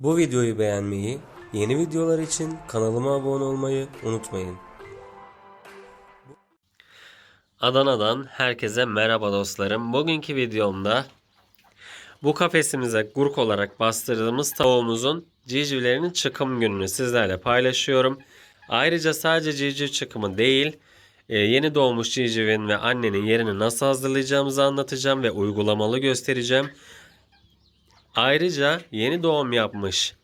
Bu videoyu beğenmeyi, yeni videolar için kanalıma abone olmayı unutmayın. Adana'dan herkese merhaba dostlarım. Bugünkü videomda bu kafesimize gurk olarak bastırdığımız tavuğumuzun civcivlerinin çıkım gününü sizlerle paylaşıyorum. Ayrıca sadece civciv çıkımı değil, e, yeni doğmuş civcivin ve annenin yerini nasıl hazırlayacağımızı anlatacağım ve uygulamalı göstereceğim. Ayrıca yeni doğum yapmış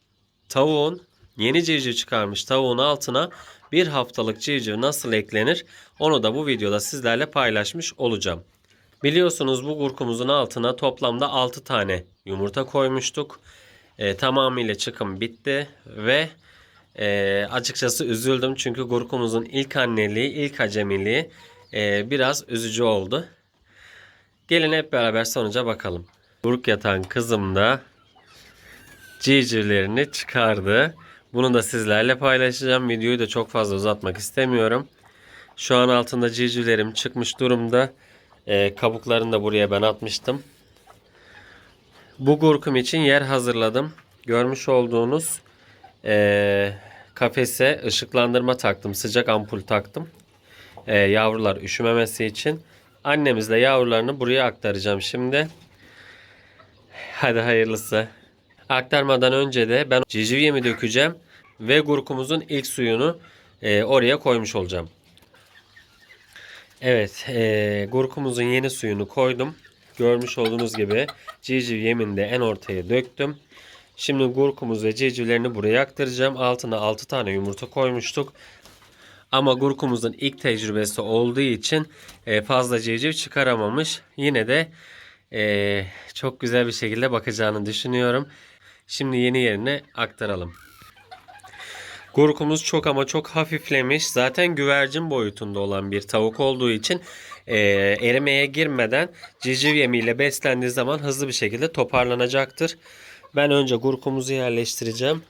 tavuğun, yeni civciv çıkarmış tavuğun altına bir haftalık civciv nasıl eklenir onu da bu videoda sizlerle paylaşmış olacağım. Biliyorsunuz bu gurkumuzun altına toplamda 6 tane yumurta koymuştuk. E, tamamıyla çıkım bitti ve e, açıkçası üzüldüm çünkü gurkumuzun ilk anneliği, ilk acemiliği e, biraz üzücü oldu. Gelin hep beraber sonuca bakalım. Gurk yatan kızım da civcivlerini çıkardı. Bunu da sizlerle paylaşacağım. Videoyu da çok fazla uzatmak istemiyorum. Şu an altında civcivlerim çıkmış durumda. Ee, kabuklarını da buraya ben atmıştım. Bu gurkum için yer hazırladım. Görmüş olduğunuz ee, kafese ışıklandırma taktım. Sıcak ampul taktım. Ee, yavrular üşümemesi için. Annemizle yavrularını buraya aktaracağım şimdi. Hadi hayırlısı. Aktarmadan önce de ben civciv yemi dökeceğim ve gurkumuzun ilk suyunu e, oraya koymuş olacağım. Evet, e, gurkumuzun yeni suyunu koydum. Görmüş olduğunuz gibi civciv yemini de en ortaya döktüm. Şimdi gurkumuz ve civcivlerini buraya aktaracağım. Altına 6 tane yumurta koymuştuk. Ama gurkumuzun ilk tecrübesi olduğu için e, fazla civciv çıkaramamış. Yine de e, çok güzel bir şekilde bakacağını düşünüyorum. Şimdi yeni yerine aktaralım. Gurkumuz çok ama çok hafiflemiş. Zaten güvercin boyutunda olan bir tavuk olduğu için e, erimeye girmeden civciv yemiyle beslendiği zaman hızlı bir şekilde toparlanacaktır. Ben önce gurkumuzu yerleştireceğim.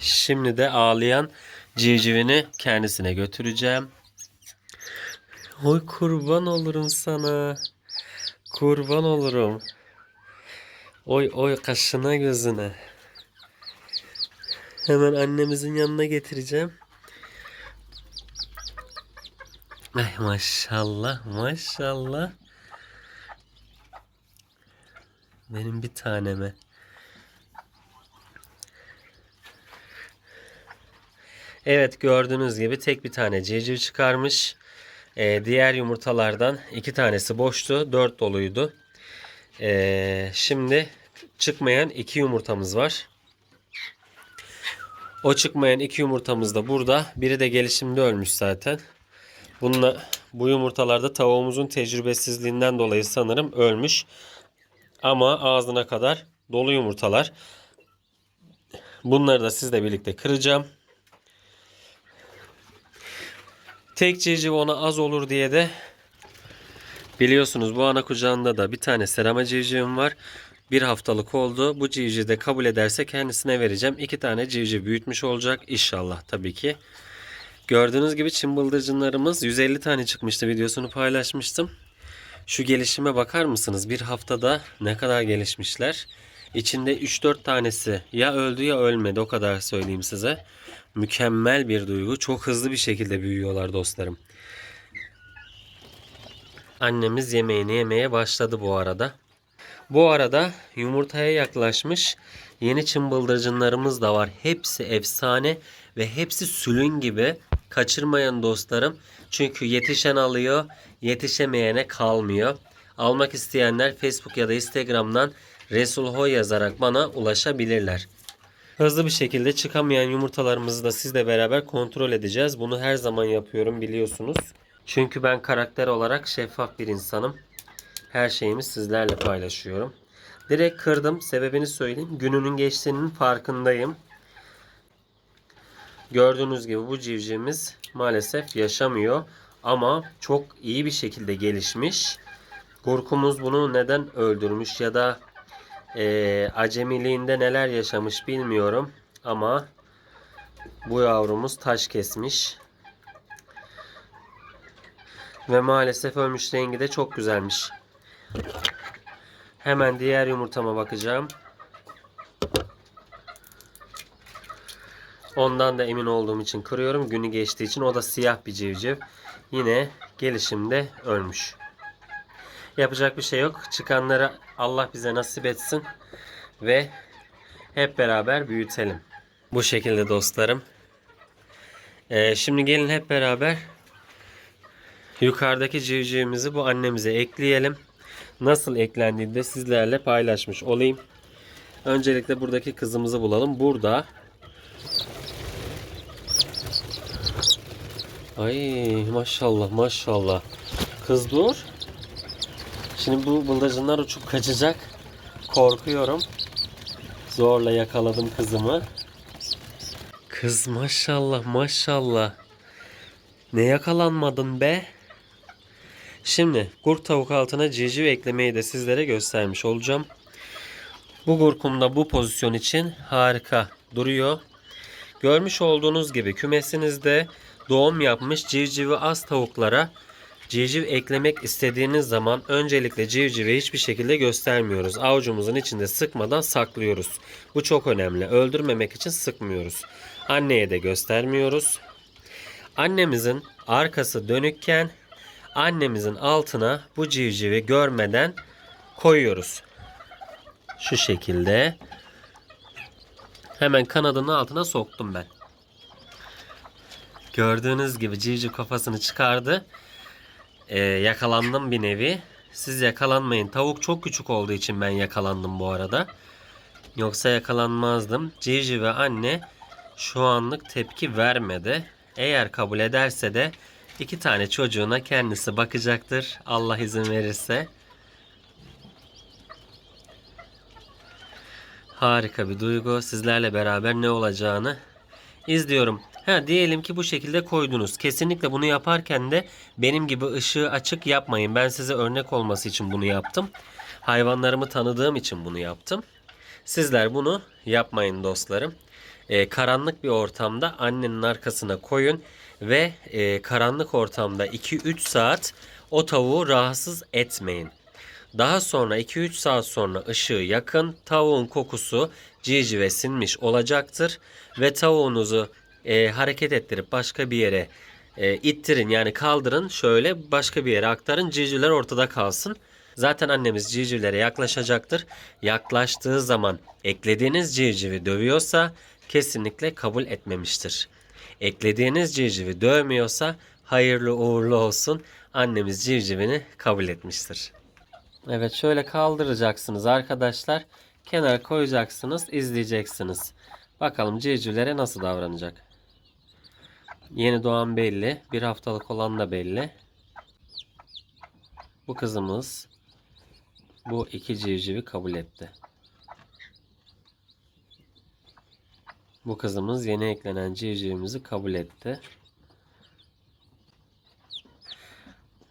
Şimdi de ağlayan civcivini kendisine götüreceğim. Oy kurban olurum sana. Kurban olurum. Oy oy kaşına gözüne. Hemen annemizin yanına getireceğim. Ay maşallah maşallah. Benim bir taneme. Evet gördüğünüz gibi tek bir tane civciv çıkarmış. Ee, diğer yumurtalardan iki tanesi boştu. Dört doluydu. Ee, şimdi çıkmayan iki yumurtamız var. O çıkmayan iki yumurtamız da burada. Biri de gelişimde ölmüş zaten. Bununla, bu yumurtalarda tavuğumuzun tecrübesizliğinden dolayı sanırım ölmüş. Ama ağzına kadar dolu yumurtalar. Bunları da sizle birlikte kıracağım. Tek civciv ona az olur diye de biliyorsunuz bu ana kucağında da bir tane serama civcivim var. Bir haftalık oldu. Bu civciv de kabul ederse kendisine vereceğim. İki tane civciv büyütmüş olacak inşallah tabii ki. Gördüğünüz gibi çim bıldırcınlarımız 150 tane çıkmıştı videosunu paylaşmıştım. Şu gelişime bakar mısınız? Bir haftada ne kadar gelişmişler. İçinde 3-4 tanesi ya öldü ya ölmedi o kadar söyleyeyim size. Mükemmel bir duygu. Çok hızlı bir şekilde büyüyorlar dostlarım. Annemiz yemeğini yemeye başladı bu arada. Bu arada yumurtaya yaklaşmış yeni çımbıldırcınlarımız da var. Hepsi efsane ve hepsi sülün gibi. Kaçırmayın dostlarım. Çünkü yetişen alıyor, yetişemeyene kalmıyor. Almak isteyenler Facebook ya da Instagram'dan Resul Hoy yazarak bana ulaşabilirler. Hızlı bir şekilde çıkamayan yumurtalarımızı da sizle beraber kontrol edeceğiz. Bunu her zaman yapıyorum biliyorsunuz. Çünkü ben karakter olarak şeffaf bir insanım. Her şeyimi sizlerle paylaşıyorum. Direkt kırdım. Sebebini söyleyeyim. Gününün geçtiğinin farkındayım. Gördüğünüz gibi bu civcivimiz maalesef yaşamıyor. Ama çok iyi bir şekilde gelişmiş. Gurkumuz bunu neden öldürmüş ya da e, acemiliğinde neler yaşamış bilmiyorum. Ama bu yavrumuz taş kesmiş. Ve maalesef ölmüş rengi de çok güzelmiş. Hemen diğer yumurtama bakacağım. Ondan da emin olduğum için kırıyorum. Günü geçtiği için o da siyah bir civciv. Yine gelişimde ölmüş. Yapacak bir şey yok. Çıkanları Allah bize nasip etsin ve hep beraber büyütelim. Bu şekilde dostlarım. Ee, şimdi gelin hep beraber yukarıdaki civcivimizi bu annemize ekleyelim. Nasıl eklendiğini de sizlerle paylaşmış olayım. Öncelikle buradaki kızımızı bulalım. Burada Ay maşallah maşallah. Kız dur. Şimdi bu bıldırcınlar uçup kaçacak. Korkuyorum. Zorla yakaladım kızımı. Kız maşallah maşallah. Ne yakalanmadın be? Şimdi gurk tavuk altına civciv eklemeyi de sizlere göstermiş olacağım. Bu gurkumda bu pozisyon için harika duruyor. Görmüş olduğunuz gibi kümesinizde doğum yapmış civcivi az tavuklara civciv eklemek istediğiniz zaman öncelikle civcivi hiçbir şekilde göstermiyoruz. Avucumuzun içinde sıkmadan saklıyoruz. Bu çok önemli. Öldürmemek için sıkmıyoruz. Anneye de göstermiyoruz. Annemizin arkası dönükken annemizin altına bu civcivi görmeden koyuyoruz. Şu şekilde. Hemen kanadının altına soktum ben. Gördüğünüz gibi civciv kafasını çıkardı. Ee, yakalandım bir nevi. Siz yakalanmayın. Tavuk çok küçük olduğu için ben yakalandım bu arada. Yoksa yakalanmazdım. Civciv ve anne şu anlık tepki vermedi. Eğer kabul ederse de iki tane çocuğuna kendisi bakacaktır. Allah izin verirse. Harika bir duygu. Sizlerle beraber ne olacağını izliyorum. Ha diyelim ki bu şekilde koydunuz. Kesinlikle bunu yaparken de benim gibi ışığı açık yapmayın. Ben size örnek olması için bunu yaptım. Hayvanlarımı tanıdığım için bunu yaptım. Sizler bunu yapmayın dostlarım. Ee, karanlık bir ortamda annenin arkasına koyun ve e, karanlık ortamda 2-3 saat o tavuğu rahatsız etmeyin. Daha sonra 2-3 saat sonra ışığı yakın. Tavuğun kokusu civcive sinmiş olacaktır. Ve tavuğunuzu e, hareket ettirip başka bir yere e, ittirin yani kaldırın. Şöyle başka bir yere aktarın. Civcivler ortada kalsın. Zaten annemiz civcivlere yaklaşacaktır. Yaklaştığı zaman eklediğiniz civcivi dövüyorsa kesinlikle kabul etmemiştir. Eklediğiniz civcivi dövmüyorsa hayırlı uğurlu olsun. Annemiz civcivini kabul etmiştir. Evet şöyle kaldıracaksınız arkadaşlar. Kenar koyacaksınız, izleyeceksiniz. Bakalım civcivlere nasıl davranacak. Yeni doğan belli. Bir haftalık olan da belli. Bu kızımız bu iki civcivi kabul etti. Bu kızımız yeni eklenen civcivimizi kabul etti.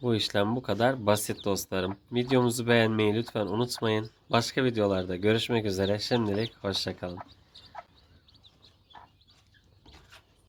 Bu işlem bu kadar basit dostlarım. Videomuzu beğenmeyi lütfen unutmayın. Başka videolarda görüşmek üzere. Şimdilik hoşçakalın.